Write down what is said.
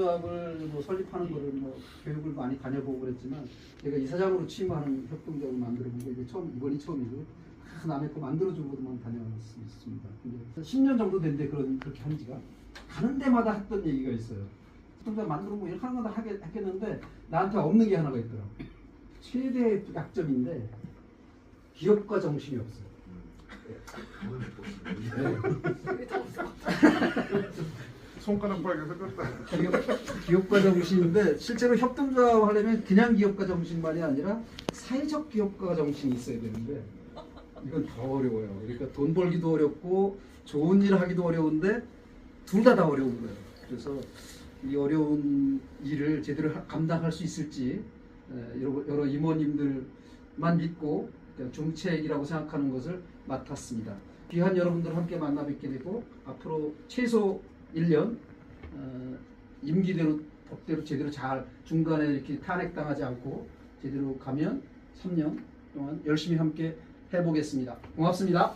협동조합을 뭐 설립하는 거를 뭐 교육을 많이 다녀보고 그랬지만 제가 이사장으로 취임하는 협동조합을 만들어보고 이게 처음 이번이 처음이고 아, 남의 거 만들어주고만 다녀왔습니다. 근데 10년 정도 된데 그런 그렇게 한 지가 가는 데마다 했던 얘기가 있어요. 협동조합 만들고 이렇게 하는 거다 하겠, 하겠는데 나한테 없는 게 하나가 있더라고. 최대 약점인데 기업가 정신이 없어요. 여기 다 없어. 손가락 빨개 섞었다. 기업, 기업가 정신인데 실제로 협동조합 하려면 그냥 기업가 정신만이 아니라 사회적 기업가 정신이 있어야 되는데 이건 더 어려워요. 그러니까 돈 벌기도 어렵고 좋은 일 하기도 어려운데 둘 다 다 어려운 거예요. 그래서 이 어려운 일을 제대로 하- 감당할 수 있을지 에, 여러, 임원님들만 믿고 그냥 중책이라고 생각하는 것을 맡았습니다. 귀한 여러분들 함께 만나 뵙게 되고 앞으로 최소 1년 어, 임기대로 법대로 제대로 잘 중간에 이렇게 탄핵당하지 않고 제대로 가면 3년 동안 열심히 함께 해보겠습니다. 고맙습니다.